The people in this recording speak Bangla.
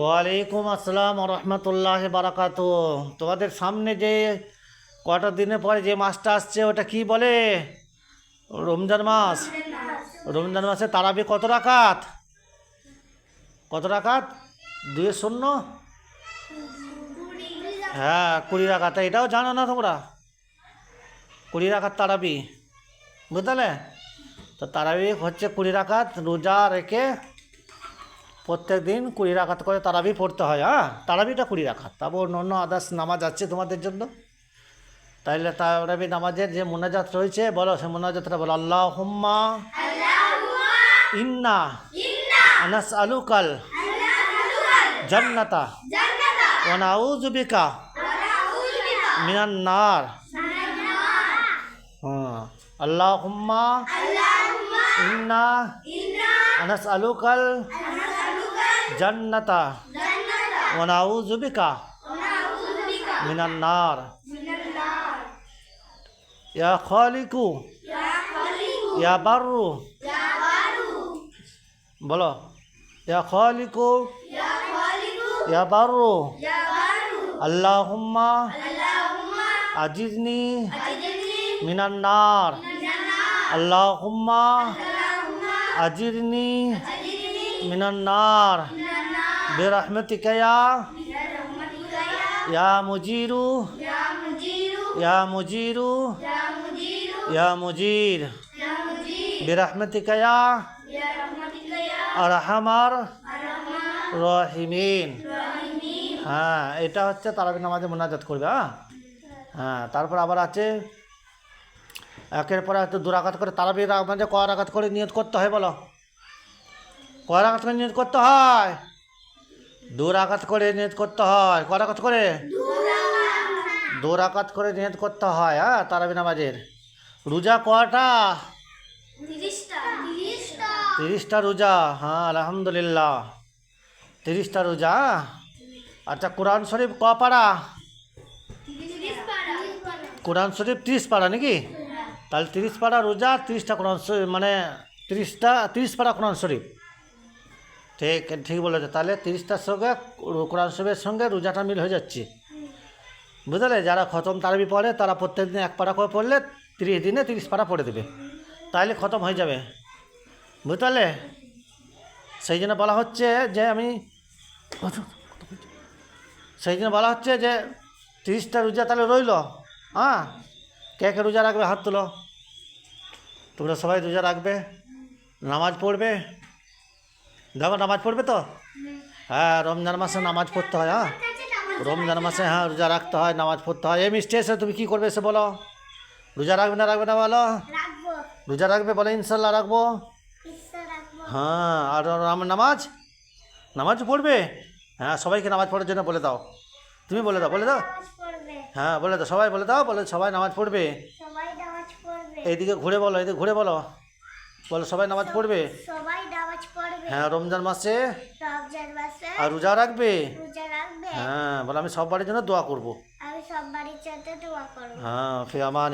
ওয়ালাইকুম আসসালাম রহমতুল্লাহ বারাকাত। তোমাদের সামনে যে কটা দিনের পরে যে মাসটা আসছে, ওটা কি বলে? রমজান মাস। রমজান মাসে তারাবি কত রাকাত? কত রাকাত? দুই শূন্য? হ্যাঁ কুড়ি রাকাত। এটাও জানো না তোমরা? কুড়ি রাকাত তারাবি। বুঝতে তো তারাবি হচ্ছে কুড়ি রাকাত রোজা রেখে প্রত্যেক দিন কুড়ি রাখাত করে তারাবি পড়তে হয় হ্যাঁ? তারাবিটা কুড়ি রাখাত তারপর অন্য অন্য আদার্স নামাজ আছে তোমাদের জন্য। তাইলে তারাবি নামাজের যে মোনাজাত রয়েছে বলো সে মোনাজাতটা বলো আল্লাহ হুম্মা ইন্না আনাস আলুকাল জান্নাতা ওয়ানাউযু বিকা মিনান নার। হ্যাঁ। আল্লাহ হুম্মা ইন্না আনাস আলুকাল জান্নাতা। ওয়ানাউযু বিকা মিনান ইয়া খালিকু। ইয়া বারু বলো। ইয়া খালিকু। ইয়া বারু আল্লাহুম্মা। আজিজনি। মিনান নার আল্লাহুম্মা। আজিরনি মিনান্নার। ইয়া। মুজিরু। ইয়া মুজিরু। ইয়া মুজির। হ্যাঁ এটা হচ্ছে তারাবি আমাদের মোনাজাত করবে হ্যাঁ? হ্যাঁ তারপর আবার আছে, একের পর একটু দুরাঘাত করে তারাবি আমাদের ক আঘাত করে নিয়ত করতে হয় বলো? কয় রাকাত করে নিয়ত করতে হয়। দু রাকাত করে নিয়ত করতে হয়। কয় রাকাত করে? দু রাকাত করে নিয়ত করতে হয় হ্যাঁ তারাবি নামাজের। রোজা কয়টা? তিরিশটা। রোজা হ্যাঁ আলহামদুলিল্লাহ। তিরিশটা রোজা হ্যাঁ? আচ্ছা কোরআন শরীফ ক পাড়া কোরআন শরীফ তিরিশ পাড়া নাকি? তাহলে তিরিশ পাড়া রোজা তিরিশটা কোরআন শরীফ মানে তিরিশটা তিরিশ পাড়া কোরআন শরীফ। ঠিক ঠিক বলেছে। তাহলে তিরিশটার সঙ্গে কোরআন শরীফের সঙ্গে রোজাটা মিল হয়ে যাচ্ছে। বুঝলে? যারা খতম তারাবি পড়ে, তারা প্রত্যেক দিন এক পাড়া করে পড়লে তিরিশ দিনে তিরিশ পাড়া পড়ে দেবে। তাহলে খতম হয়ে যাবে। বুঝলে? সেই জন্য বলা হচ্ছে যে আমি সেই জন্য বলা হচ্ছে যে তিরিশটা রোজা তাহলে রইল। হ্যাঁ? কে কে রোজা রাখবে? হাত তুলো। তোমরা সবাই রোজা রাখবে, নামাজ পড়বে। দেখো নামাজ পড়বে তো? হ্যাঁ রমজান মাসে নামাজ পড়তে হয় হ্যাঁ? রমজান মাসে হ্যাঁ রোজা রাখতে হয় নামাজ পড়তে হয়। এই মিষ্টি এসে তুমি কী করবে এসে বলো? রোজা রাখবে না রাখবে না বলো? রোজা রাখবে বলো ইনশাল্লাহ রাখব। হ্যাঁ আর আমার নামাজ? নামাজ পড়বে? হ্যাঁ সবাইকে নামাজ পড়ার জন্য বলে দাও। তুমি বলে দাও বলে দাও। হ্যাঁ বলে দাও সবাই বলে দাও বলে সবাই নামাজ পড়বে। এইদিকে ঘুরে বলো এদিকে ঘুরে বলো। বলো সবাই নামাজ পড়বে? সবাই নামাজ পড়বে হ্যাঁ রমজান মাসে? রমজান মাসে আর রোজা রাখবে? রোজা রাখবে। হ্যাঁ বলে আমি সব বাড়ির জন্য দোয়া করব। আমি সব বাড়ির সাথে দোয়া করব। হ্যাঁ ফি আমান